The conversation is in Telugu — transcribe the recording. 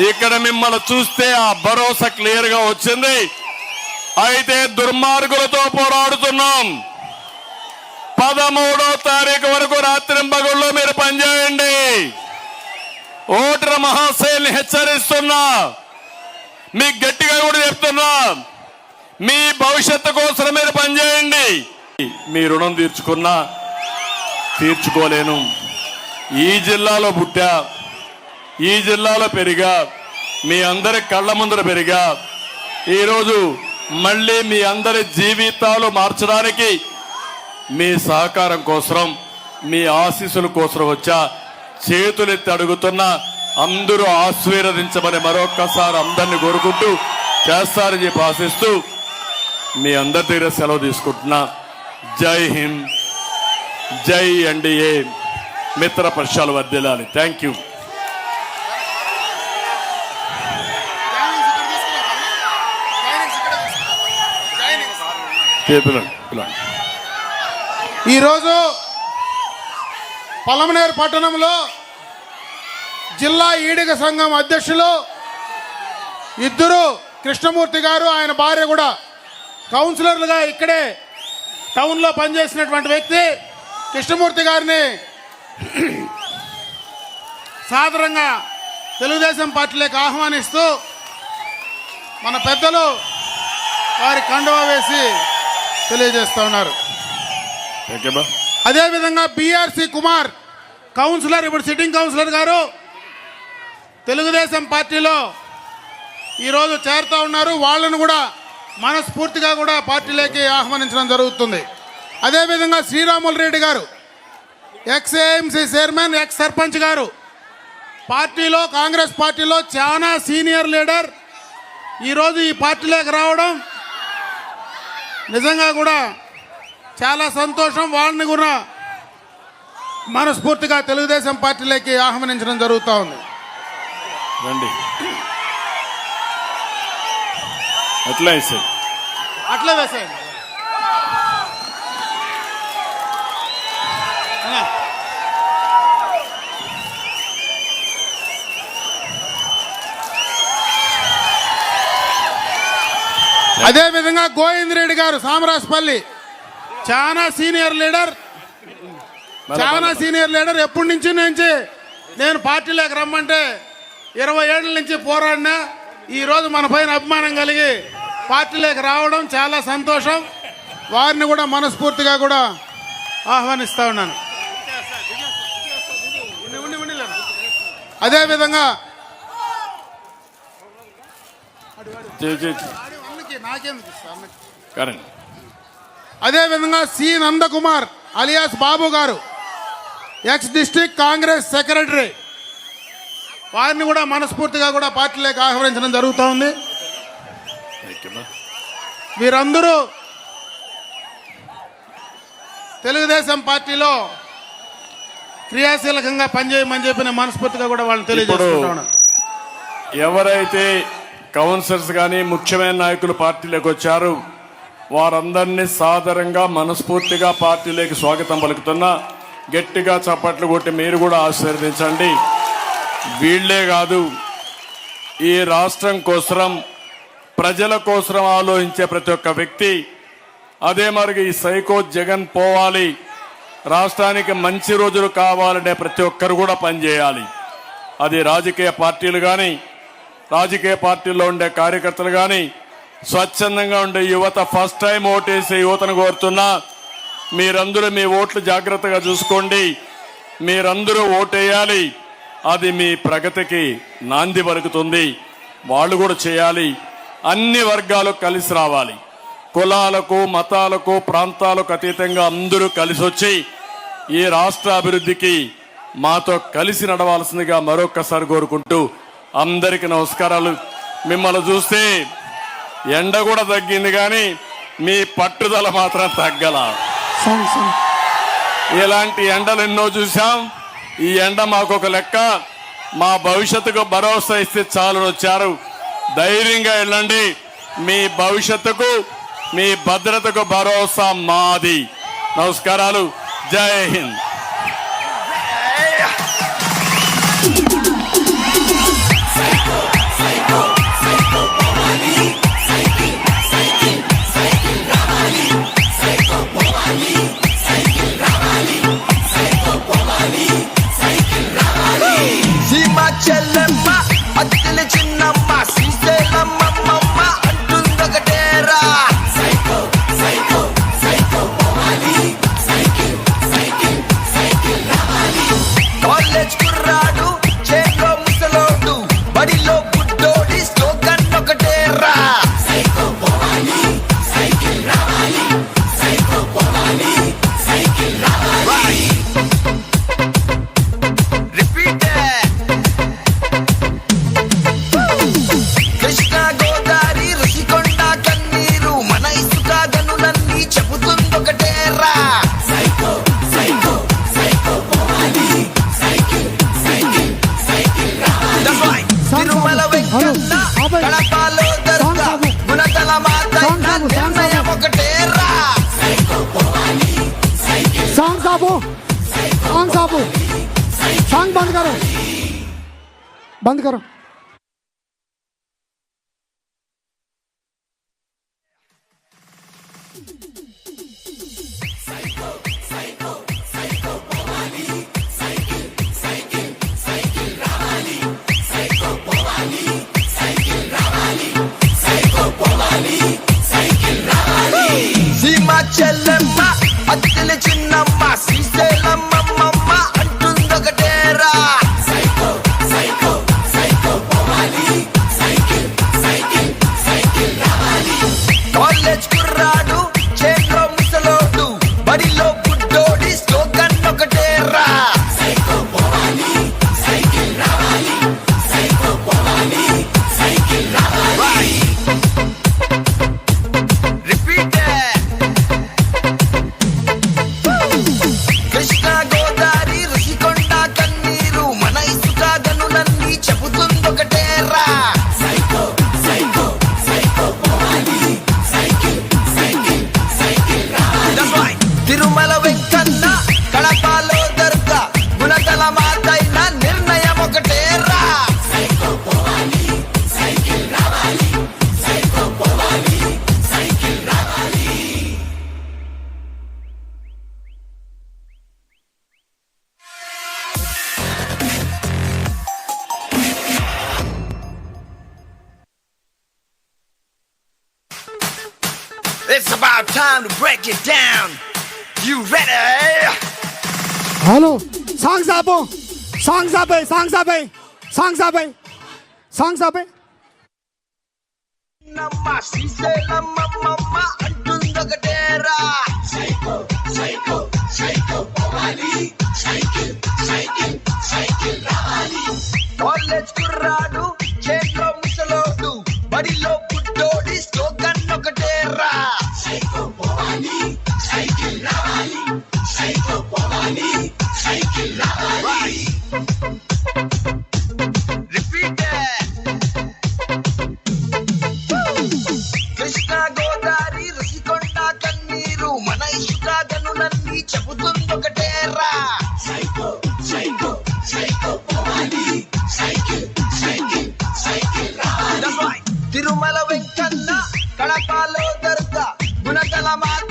ఇక్కడ మిమ్మల్ని చూస్తే ఆ భరోసా క్లియర్గా వచ్చింది. అయితే దుర్మార్గులతో పోరాడుతున్నాం. పదమూడో తారీఖు వరకు రాత్రి రాత్రింబగుళ్ళు మీరు పనిచేయండి. ఓటర్ మహాశైల్ని హెచ్చరిస్తున్నా. మీకు గట్టిగా కూడా చెప్తున్నా. మీ భవిష్యత్తు కోసం మీరు పనిచేయండి. మీ రుణం తీర్చుకున్నా తీర్చుకోలేను. ఈ జిల్లాలో పుట్టా. ఈ జిల్లాలో పెరిగా మీ అందరి కళ్ళ ముందర పెరిగా ఈరోజు మళ్ళీ మీ అందరి జీవితాలు మార్చడానికి మీ సహకారం కోసం మీ ఆశీస్సుల కోసం వచ్చా చేతులెత్తి అడుగుతున్న అందరూ ఆశీర్వదించమని మరొక్కసారి అందరిని కోరుకుంటూ చేస్తారని చెప్పి ఆశిస్తూ మీ అందరి దగ్గర సెలవు తీసుకుంటున్నా. జై హింద్. జై ఎన్డీఏ మిత్ర పక్షాలు వర్దిలాలి థ్యాంక్ యూ. ఈరోజు పలమనేరు పట్టణంలో జిల్లా ఈడిగ సంఘం అధ్యక్షులు ఇద్దరు కృష్ణమూర్తి గారు ఆయన భార్య కూడా కౌన్సిలర్లుగా ఇక్కడే టౌన్లో పనిచేసినటువంటి వ్యక్తి కృష్ణమూర్తి గారిని సాధారణంగా తెలుగుదేశం పార్టీలోకి ఆహ్వానిస్తూ మన పెద్దలు వారి కండువా వేసి తెలియజేస్తూ ఉన్నారు. అదేవిధంగా బిఆర్సి కుమార్ కౌన్సిలర్ ఇప్పుడు సిట్టింగ్ కౌన్సిలర్ గారు తెలుగుదేశం పార్టీలో ఈరోజు చేరుతూ ఉన్నారు. వాళ్ళను కూడా మనస్ఫూర్తిగా కూడా పార్టీలోకి ఆహ్వానించడం జరుగుతుంది. అదేవిధంగా Sriramulu Reddy garu ex AMC chairman ex sarpanch గారు పార్టీలో కాంగ్రెస్ పార్టీలో చాలా సీనియర్ లీడర్. ఈరోజు ఈ పార్టీలోకి రావడం నిజంగా కూడా చాలా సంతోషం. వాళ్ళని కూడా మనస్ఫూర్తిగా తెలుగుదేశం పార్టీలోకి ఆహ్వానించడం జరుగుతూ ఉంది. రండి. సార్ అట్లే వేసేయండి. అదే విధంగా గోవింద్ రెడ్డి గారు సామరాజపల్లి చాలా సీనియర్ లీడర్. చాలా సీనియర్ లీడర్. ఎప్పటి నుంచి నుంచి నేను పార్టీలోకి రమ్మంటే ఇరవై ఏళ్ళ నుంచి పోరాడినా ఈ రోజు మన పైన అభిమానం కలిగి పార్టీలోకి రావడం చాలా సంతోషం. వారిని కూడా మనస్ఫూర్తిగా కూడా ఆహ్వానిస్తా ఉన్నాను. అదేవిధంగా కరెంట్ అదేవిధంగా సి నందకుమార్ అలియాస్ బాబు గారు ఎక్స్ డిస్టిక్ కాంగ్రెస్ సెక్రటరీ. వారిని కూడా మనస్ఫూర్తిగా కూడా పార్టీలోకి ఆహ్వానించడం జరుగుతూ ఉంది. వీరందరూ తెలుగుదేశం పార్టీలో క్రియాశీలకంగా పనిచేయమని చెప్పి మనస్ఫూర్తిగా కూడా వాళ్ళని తెలియజేసుకుంటా ఉన్నాను ఎవరైతే కౌన్సిలర్స్ కానీ ముఖ్యమైన నాయకులు పార్టీలోకి వచ్చారు. వారందరినీ సాదరంగా మనస్ఫూర్తిగా పార్టీలోకి స్వాగతం పలుకుతున్నా. గట్టిగా చప్పట్లు కొట్టి మీరు కూడా ఆశీర్వదించండి. వీళ్ళే కాదు ఈ రాష్ట్రం కోసరం ప్రజల కోసరం ఆలోచించే ప్రతి ఒక్క వ్యక్తి. అదే మరి ఈ సైకో జగన్ పోవాలి. రాష్ట్రానికి మంచి రోజులు కావాలనే ప్రతి ఒక్కరు కూడా పనిచేయాలి. అది రాజకీయ పార్టీలు కానీ రాజకీయ పార్టీల్లో ఉండే కార్యకర్తలు కానీ స్వచ్ఛందంగా ఉండే యువత ఫస్ట్ టైం ఓటేసే యువతను కోరుతున్నా మీరందరూ మీ ఓట్లు జాగ్రత్తగా చూసుకోండి. మీరందరూ ఓటేయాలి. అది మీ ప్రగతికి నాంది పలుకుతుంది. వాళ్ళు కూడా చేయాలి. అన్ని వర్గాలు కలిసి రావాలి. కులాలకు మతాలకు ప్రాంతాలకు అతీతంగా అందరూ కలిసి వచ్చి ఈ రాష్ట్ర అభివృద్ధికి మాతో కలిసి నడవాల్సిందిగా మరొక్కసారి కోరుకుంటూ అందరికీ నమస్కారాలు. మిమ్మల్ని చూస్తే ఎండ కూడా తగ్గింది కానీ మీ పట్టుదల మాత్రం తగ్గల. ఇలాంటి ఎండలు ఎన్నో చూసాం ఈ ఎండ మాకు ఒక లెక్క. మా భవిష్యత్తుకు భరోసా ఇస్తే చాలు వచ్చారు. ధైర్యంగా వెళ్ళండి. మీ భవిష్యత్తుకు మీ భద్రతకు భరోసా మాది. నమస్కారాలు. జై హింద్. बाबू सॉन्ग बंद करो बंद करो సీమ చెల్లెమ్మ It's about time to break it down. You ready? Hello, songs dabei, songs up, songs up, songs up, songs up. Nama sise. Psycho, psycho, psycho, Cycle, cycle, cycle, Bhavali. College kurradu, That's Venkanna కడపాలో dargah Gunakala Mata.